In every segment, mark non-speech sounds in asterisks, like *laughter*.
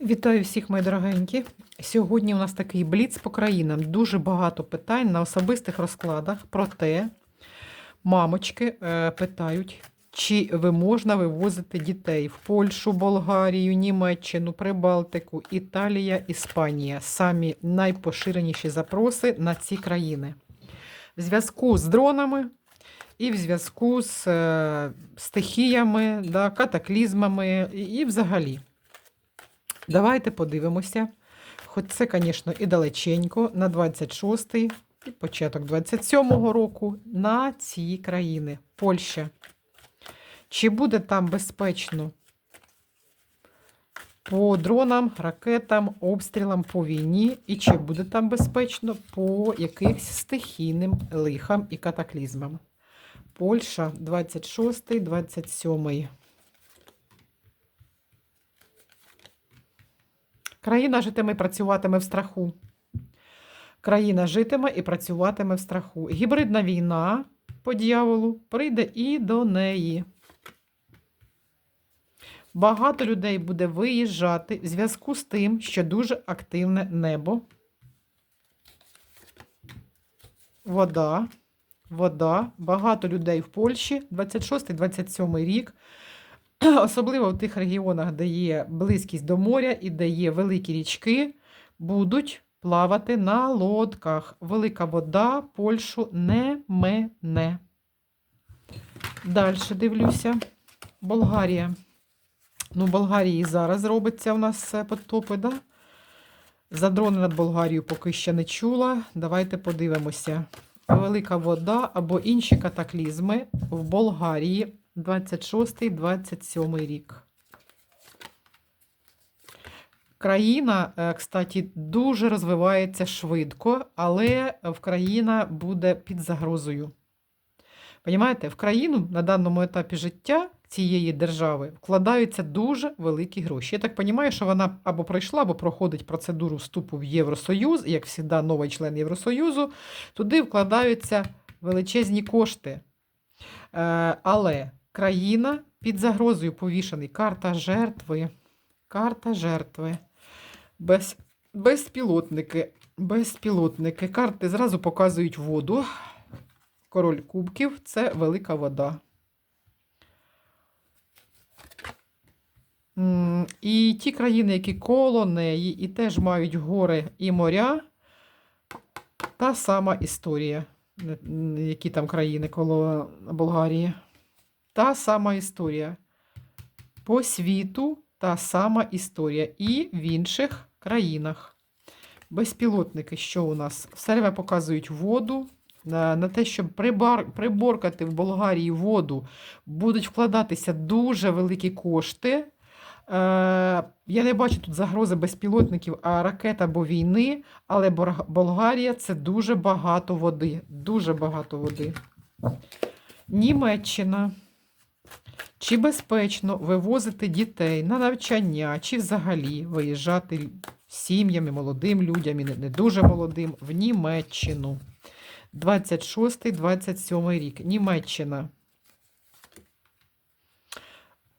Вітаю всіх, мої дорогенькі. Сьогодні у нас такий бліц по країнам. Дуже багато питань на особистих розкладах про те, мамочки е, питають, чи ви можна вивозити дітей в Польщу, Болгарію, Німеччину, Прибалтику, Італія, Іспанія. Самі найпоширеніші запроси на ці країни. В зв'язку з дронами і в зв'язку з е, стихіями, да, катаклізмами і, і взагалі. Давайте подивимося. Хоч це, звісно, і далеченько, на 26-й і початок 27-го року на ці країни. Польща. Чи буде там безпечно по дронам, ракетам, обстрілам по війні, і чи буде там безпечно по якихось стихійним лихам і катаклізмам? Польща 26, 27. Країна житиме і працюватиме в страху. Країна житиме і працюватиме в страху. Гібридна війна по дьяволу прийде і до неї. Багато людей буде виїжджати в зв'язку з тим, що дуже активне небо. Вода. Вода. Багато людей в Польщі 26-27 рік. *clears throat* Особливо в тих регіонах, де є близькість до моря і де є великі річки, будуть плавати на лодках. Велика вода Польщу не мене. Далі дивлюся. Болгарія. Ну, в Болгарії зараз робиться у нас потопи, да? За дрони над Болгарією поки ще не чула. Давайте подивимося. Велика вода або інші катаклізми в Болгарії 26-27 рік. Країна, е, кстати, дуже розвивається швидко, але в країна буде під загрозою. Понімаєте, в країну на даному етапі життя цієї держави вкладаються дуже великі гроші. Я так розумію, що вона або пройшла, або проходить процедуру вступу в Євросоюз, як завжди, новий член Євросоюзу, туди вкладаються величезні кошти. Е, але країна під загрозою повішений. Карта жертви. Карта жертви. Без, безпілотники. Безпілотники. Карти зразу показують воду. Король кубків це велика вода. І ті країни, які коло неї, і теж мають гори і моря, та сама історія. Які там країни коло Болгарії. Та сама історія. По світу та сама історія. І в інших країнах. Безпілотники, що у нас? Все показують воду. На, на те, щоб прибар, приборкати в Болгарії воду, будуть вкладатися дуже великі кошти. Е, я не бачу тут загрози безпілотників, а ракет або війни, але Болгарія це дуже багато води. Дуже багато води. Німеччина. Чи безпечно вивозити дітей на навчання, чи взагалі виїжджати сім'ями, молодим людям і не дуже молодим в Німеччину? 26-27 рік. Німеччина.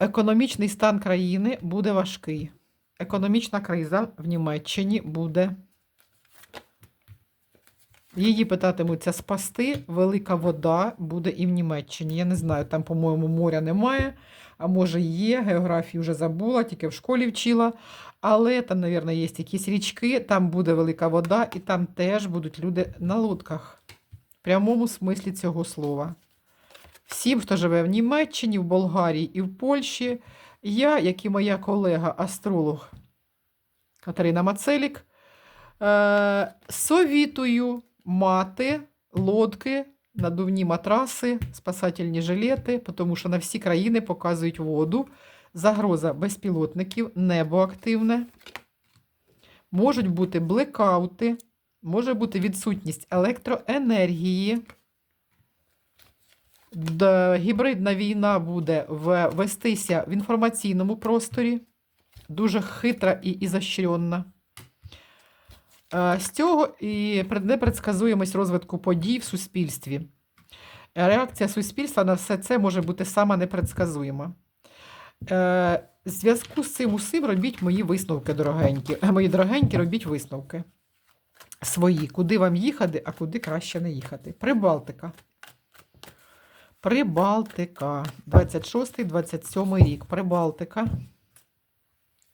Економічний стан країни буде важкий. Економічна криза в Німеччині буде. Її питатимуться спасти. Велика вода буде і в Німеччині. Я не знаю, там, по-моєму, моря немає, а може є, географію вже забула, тільки в школі вчила. Але там, мабуть, є якісь річки, там буде велика вода, і там теж будуть люди на лодках. В прямому смислі цього слова. Всім, хто живе в Німеччині, в Болгарії і в Польщі, я, як і моя колега, астролог Катерина Мацелік, е, совітую мати лодки, надувні матраси, спасательні жилети, тому що на всі країни показують воду, загроза безпілотників, небо активне. Можуть бути блекаути, може бути відсутність електроенергії. Гібридна війна буде вестися в інформаційному просторі, дуже хитра і ізощренна. Е, З цього і пред- непредсказуємость розвитку подій в суспільстві. Реакція суспільства на все це може бути сама непредсказуєма. Е, в зв'язку з цим усім робіть мої висновки, дорогенькі. Е, Мої дорогенькі, робіть висновки свої, куди вам їхати, а куди краще не їхати. Прибалтика. Прибалтика. 26-27 рік. Прибалтика.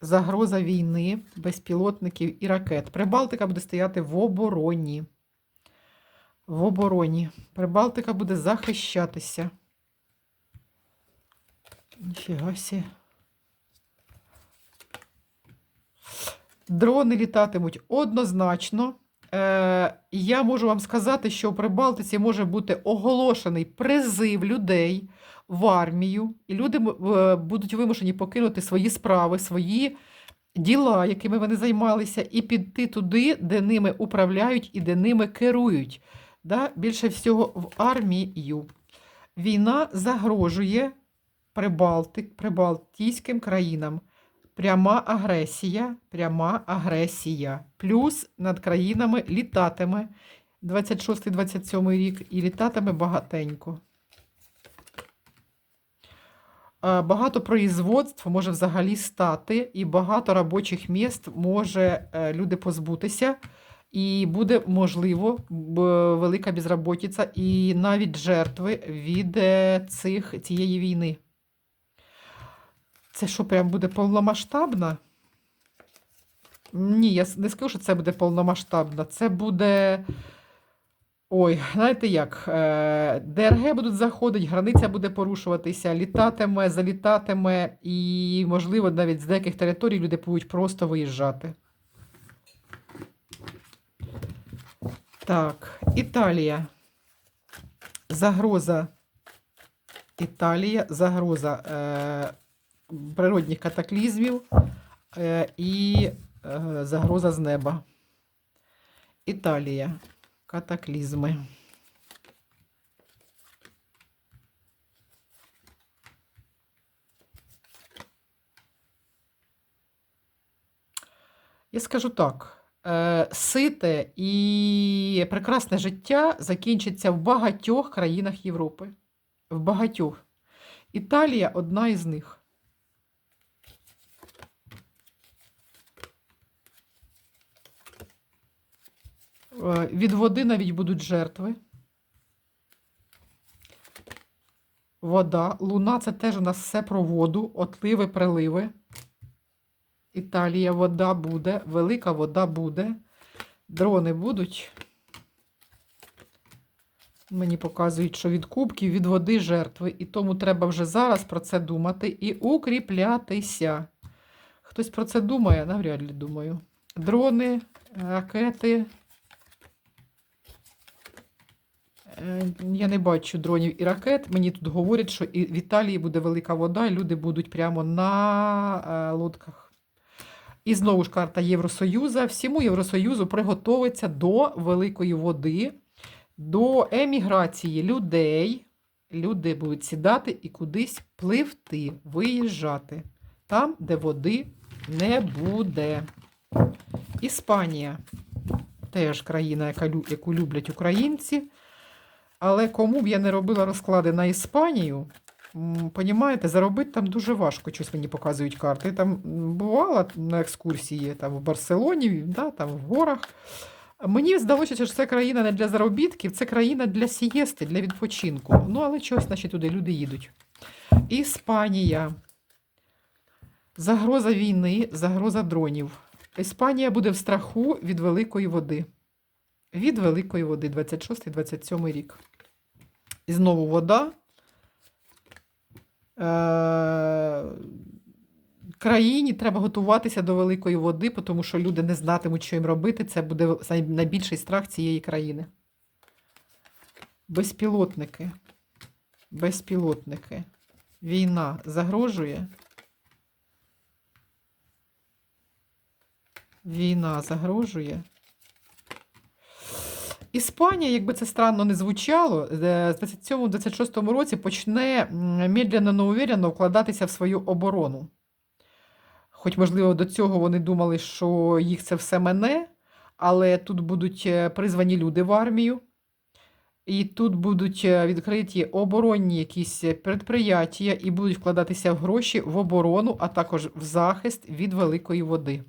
Загроза війни, безпілотників і ракет. Прибалтика буде стояти в обороні. В обороні. Прибалтика буде захищатися. Ніфіга сі. Дрони літатимуть однозначно. Е, я можу вам сказати, що в Прибалтиці може бути оголошений призив людей в армію, і люди будуть вимушені покинути свої справи, свої діла, якими вони займалися, і піти туди, де ними управляють і де ними керують. Да? Більше всього в армію. Війна загрожує Прибалтик, прибалтійським країнам. Пряма агресія, пряма агресія. Плюс над країнами літатиме 26-27 рік і літатиме багатенько. Е, Багато производств може взагалі стати, і багато робочих міст може е, люди позбутися, і буде можливо велика безработиця і навіть жертви від е, цих, цієї війни. Це що, прям буде повномасштабна? Ні, я не скажу, що це буде повномасштабна. Це буде. Ой, знаєте як? е, ДРГ будуть заходити, границя буде порушуватися, літатиме, залітатиме, і, можливо, навіть з деяких територій люди будуть просто виїжджати. Так, Італія. Загроза. Італія, загроза е, природних катаклізмів е, і е, загроза з неба. Італія. Катаклізми. Я скажу так: е, сите і прекрасне життя закінчиться в багатьох країнах Європи. В багатьох. Італія одна із них. Від води навіть будуть жертви. Вода. Луна це теж у нас все про воду, отливи, приливи. Італія, вода буде, велика вода буде. Дрони будуть. Мені показують, що від кубків, від води жертви. І тому треба вже зараз про це думати і укріплятися. Хтось про це думає, навряд ли думаю. Дрони, ракети. Е, Я не бачу дронів і ракет. Мені тут говорять, що в Італії буде велика вода, і люди будуть прямо на е, лодках. І знову ж карта Євросоюзу. Всьому Євросоюзу приготовиться до великої води, до еміграції людей. Люди будуть сідати і кудись пливти, виїжджати. Там, де води не буде. Іспанія теж країна, яку люблять українці. Але кому б я не робила розклади на Іспанію, понімаєте, заробити там дуже важко, щось мені показують карти. Я Там бувала на екскурсії там, в Барселоні, да, там, в горах. Мені здалося, що це країна не для заробітків, це країна для сієсти, для відпочинку. Ну, але чогось, значить, туди люди їдуть. Іспанія. Загроза війни, загроза дронів. Іспанія буде в страху від великої води. Від великої води, 26-27 рік. І знову вода. Е, країні треба готуватися до великої води, тому що люди не знатимуть, що їм робити. Це буде найбільший страх цієї країни. Безпілотники. Безпілотники. Війна загрожує. Війна загрожує. Іспанія, якби це странно не звучало, е, з 27-26 році почне медленно, но вкладатися в свою оборону. Хоч, можливо, до цього вони думали, що їх це все мене, але тут будуть е, призвані люди в армію. І тут будуть е, відкриті оборонні якісь предприяття і будуть вкладатися гроші в оборону, а також в захист від великої води.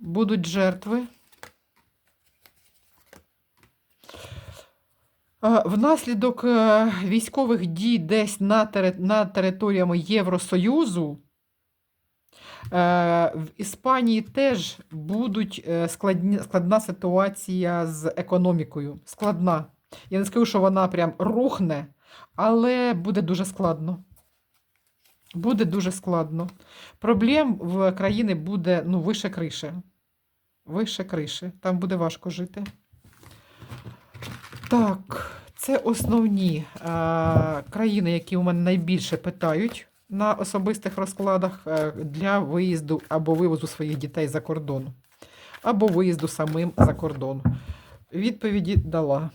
Будуть жертви. Е, Внаслідок е, військових дій десь на, над територіями Євросоюзу е, в Іспанії теж будуть складні, складна ситуація з економікою. Складна. Я не скажу, що вона прям рухне, але буде дуже складно. Буде дуже складно. Проблем в країни буде ну, вище криші. Вище криші. Там буде важко жити. Так, це основні е, країни, які у мене найбільше питають на особистих розкладах е, для виїзду або вивозу своїх дітей за кордон, або виїзду самим за кордон. Відповіді дала.